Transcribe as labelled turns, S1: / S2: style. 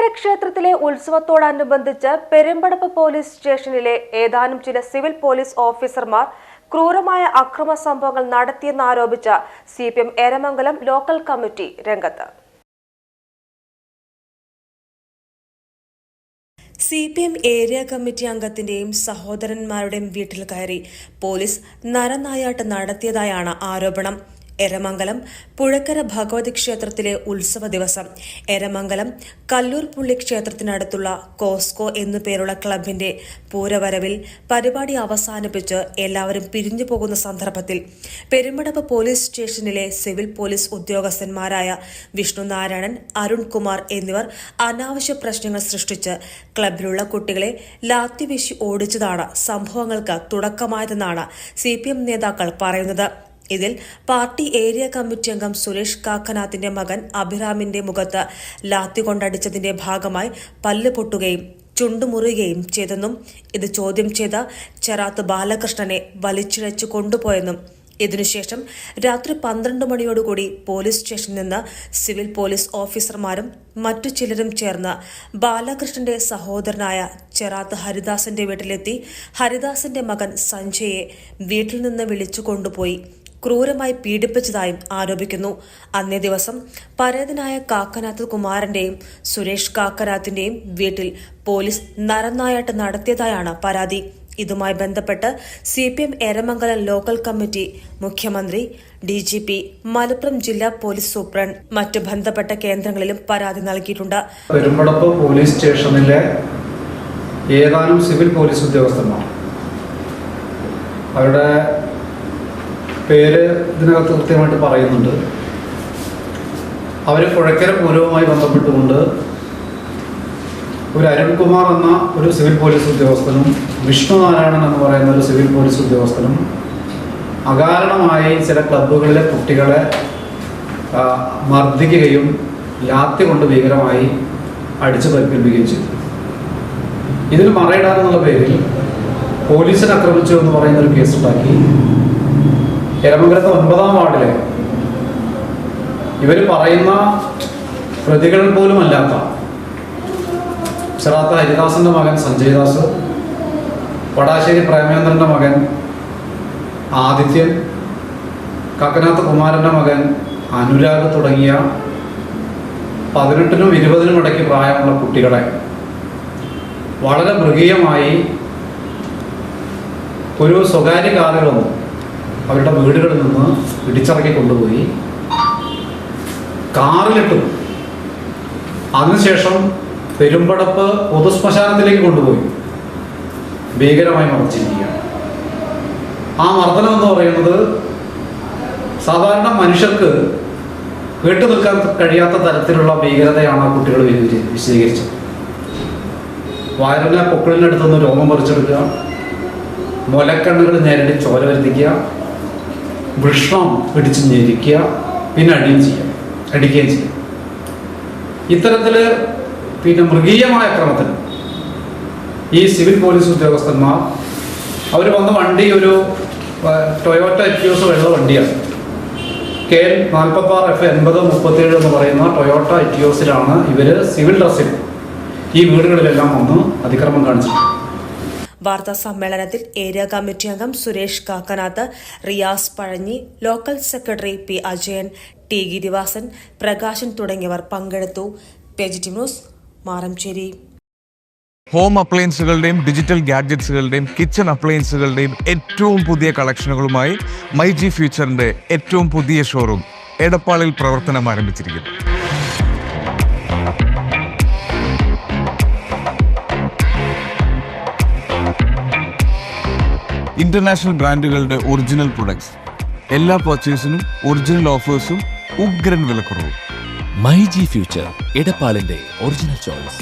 S1: പുഴക്കര ക്ഷേത്രത്തിലെ ഉത്സവത്തോടനുബന്ധിച്ച് പെരുമ്പടപ്പ് പോലീസ് സ്റ്റേഷനിലെ ഏതാനും ചില സിവിൽ പോലീസ് ഓഫീസർമാർ ക്രൂരമായ അക്രമ സംഭവങ്ങൾ നടത്തിയെന്നാരോപിച്ച C P M Eramangalam local committee രംഗത്ത്. C P M area committee അംഗത്തിന്റെയും സഹോദരന്മാരുടെയും വീട്ടിൽ കയറി പോലീസ് നരനായാട്ട് നടത്തിയതായാണ് ആരോപണം. എരമംഗലം പുഴക്കര ഭഗവതി ക്ഷേത്രത്തിലെ ഉത്സവ ദിവസം. എരമംഗലം കല്ലൂർ പുള്ളി ക്ഷേത്രത്തിനടുത്തുള്ള കോസ്കോ എന്നുപേരുള്ള ക്ലബിന്റെ പൂരവരവിൽ പരിപാടി അവസാനിപ്പിച്ച് എല്ലാവരും പിരിഞ്ഞു പോകുന്ന സന്ദർഭത്തിൽ പെരുമ്പടപ്പ് പോലീസ് സ്റ്റേഷനിലെ സിവിൽ പോലീസ് ഉദ്യോഗസ്ഥന്മാരായ വിഷ്ണുനാരായണൻ അരുൺകുമാർ അരുൺ കുമാർ എന്നിവർ അനാവശ്യ പ്രശ്നങ്ങൾ സൃഷ്ടിച്ച് ക്ലബിലുള്ള കുട്ടികളെ ലാത്തിവീശി ഓടിച്ചതാണ് സംഭവങ്ങൾക്ക് തുടക്കമായതെന്നാണ് സി നേതാക്കൾ പറയുന്നത്. ഇതിൽ പാർട്ടി ഏരിയ കമ്മിറ്റി അംഗം സുരേഷ് കാക്കനാഥിന്റെ മകൻ അഭിറാമിന്റെ മുഖത്ത് ലാത്തി കൊണ്ടടിച്ചതിന്റെ ഭാഗമായി പല്ല് പൊട്ടുകയും ചുണ്ടുമുറിയുകയും ചെയ്തെന്നും ഇത് ചോദ്യം ചെയ്ത ചെറാത്ത് ബാലകൃഷ്ണനെ വലിച്ചിഴച്ചു കൊണ്ടുപോയെന്നും. ഇതിനുശേഷം രാത്രി പന്ത്രണ്ട് മണിയോടുകൂടി പോലീസ് സ്റ്റേഷനിൽ നിന്ന് സിവിൽ പോലീസ് ഓഫീസർമാരും മറ്റു ചിലരും ചേർന്ന് ബാലകൃഷ്ണന്റെ സഹോദരനായ ചെറാത്ത് ഹരിദാസന്റെ വീട്ടിലെത്തി. ഹരിദാസന്റെ മകൻ സഞ്ജയെ വീട്ടിൽ നിന്ന് വിളിച്ചു കൊണ്ടുപോയി. ക്രൂരമായി പീഡിപ്പിച്ചതായും ആരോപിക്കുന്നു. അന്നേ ദിവസം പരേതനായ കാക്കനാഥ് കുമാരന്റെയും സുരേഷ് കാക്കനാഥിന്റെയും വീട്ടിൽ പോലീസ് നരനായാട്ട് നടത്തിയതായാണ് പരാതി. ഇതുമായി ബന്ധപ്പെട്ട് C P M Eramangalam local committee മുഖ്യമന്ത്രി ഡി ജി പി മലപ്പുറം ജില്ലാ പോലീസ് സൂപ്രണ്ട് മറ്റു ബന്ധപ്പെട്ട കേന്ദ്രങ്ങളിലും പരാതി നൽകിയിട്ടുണ്ട്.
S2: പെരുമ്പടപ്പ് പോലീസ് സ്റ്റേഷനിലെ ഏതാനും സിവിൽ പോലീസ് ഉദ്യോഗസ്ഥന്മാർ. അവരുടെ പേര് ഇതിനകത്ത് കൃത്യമായിട്ട് പറയുന്നുണ്ട്. അവർ പുഴക്കര പൂരവുമായി ബന്ധപ്പെട്ടുകൊണ്ട് ഒരു അരുൺകുമാർ എന്ന ഒരു സിവിൽ പോലീസ് ഉദ്യോഗസ്ഥനും വിഷ്ണു നാരായണൻ എന്ന് പറയുന്ന ഒരു സിവിൽ പോലീസ് ഉദ്യോഗസ്ഥനും അകാരണമായി ചില ക്ലബ്ബുകളിലെ കുട്ടികളെ മർദ്ദിക്കുകയും ലാത്തി കൊണ്ട് ഭീകരമായി അടിച്ചു പരിപ്പിക്കുകയും ചെയ്തു. ഇതിന് മറയിടാനെന്നുള്ള പേരിൽ പോലീസിനെ ആക്രമിച്ചു എന്ന് പറയുന്ന ഒരു കേസുണ്ടാക്കി. എരമംഗലത്തെ ഒൻപതാം വാർഡിൽ. ഇവർ പറയുന്ന പ്രതികൾ പോലും അല്ലാത്ത ചെറാത്ത ഹരിദാസന്റെ മകൻ സഞ്ജയ് ദാസ് വടാശ്ശേരി പ്രേമേന്ദ്രന്റെ മകൻ ആദിത്യൻ കക്കനാഥ് കുമാരന്റെ മകൻ അനുരാഗ് തുടങ്ങിയ പതിനെട്ടിനും ഇരുപതിനും ഇടയ്ക്ക് പ്രായമുള്ള കുട്ടികളെ വളരെ മൃഗീയമായി ഒരു സ്വകാര്യ കാറിൽ അവരുടെ വീടുകളിൽ നിന്ന് ഇടിച്ചിറക്കി കൊണ്ടുപോയി കാറിലിട്ടു. അതിനുശേഷം പെരുമ്പടപ്പ് പൊതുശ്മശാനത്തിലേക്ക് കൊണ്ടുപോയി. ഭീകരമായി മർദ്ദിച്ചിരിക്കുകയാണ്. ആ മർദ്ദനം എന്ന് പറയുന്നത് സാധാരണ മനുഷ്യർക്ക് കേട്ടു നിൽക്കാൻ കഴിയാത്ത തരത്തിലുള്ള ഭീകരതയാണ് ആ കുട്ടികൾ വിശദീകരിച്ചത്. വയറിനെ പൊക്കിളിനടുത്തുനിന്ന് രോമം പറിച്ചെടുക്കുക മുലക്കണ്ണുകൾ നേരിട്ട് ചോര വരുത്തിക്കുക വൃഷ്ണം പിടിച്ച് ഞെരിക്കുക പിന്നെ അടിയും ചെയ്യുക അടിക്കുകയും ചെയ്യുക ഇത്തരത്തിൽ പിന്നെ മൃഗീയമായ അക്രമത്തിൽ ഈ സിവിൽ പോലീസ് ഉദ്യോഗസ്ഥന്മാർ അവർ വന്ന വണ്ടി ഒരു ടൊയോട്ട എക്യൂസ് വെള്ള വണ്ടിയാണ്. കെ എൽ നാൽപ്പത്തി ആറ് എഫ് എൺപത് മുപ്പത്തിയേഴ് എന്ന് പറയുന്ന ടൊയോട്ട എറ്റ്യൂസിലാണ് ഇവർ സിവിൽ ഡ്രസ്സിൽ ഈ വീടുകളിലെല്ലാം വന്ന് അതിക്രമം കാണിച്ചത്
S1: വാർത്താ സമ്മേളനത്തിൽ ഏരിയ കമ്മിറ്റി അംഗം Suresh Kakkanath Riyas Pazhanji local secretary P Ajayan T Girivasan Prakashan തുടങ്ങിയവർ പങ്കെടുത്തു. ന്യൂസ് മാറംചേരി
S3: ഹോം അപ്ലയൻസുകളുടെയും ഡിജിറ്റൽ ഗാഡ്ജറ്റ്സുകളുടെയും കിച്ചൺ അപ്ലയൻസുകളുടെയും ഏറ്റവും പുതിയ കളക്ഷനുകളുമായി മൈ ജി ഫ്യൂച്ചറിന്റെ ഏറ്റവും പുതിയ ഷോറൂം എടപ്പാളിൽ പ്രവർത്തനം ആരംഭിച്ചിരിക്കുന്നു. ഇന്റർനാഷണൽ ബ്രാൻഡുകളുടെ ഒറിജിനൽ പ്രൊഡക്ട്സ് എല്ലാ പർച്ചേസിനും ഒറിജിനൽ ഓഫേഴ്സും ഉഗ്രൻ വിലക്കുറവും.
S4: മൈ ജി ഫ്യൂച്ചർ ഇടപ്പാളിന്റെ ഒറിജിനൽ ചോയ്സ്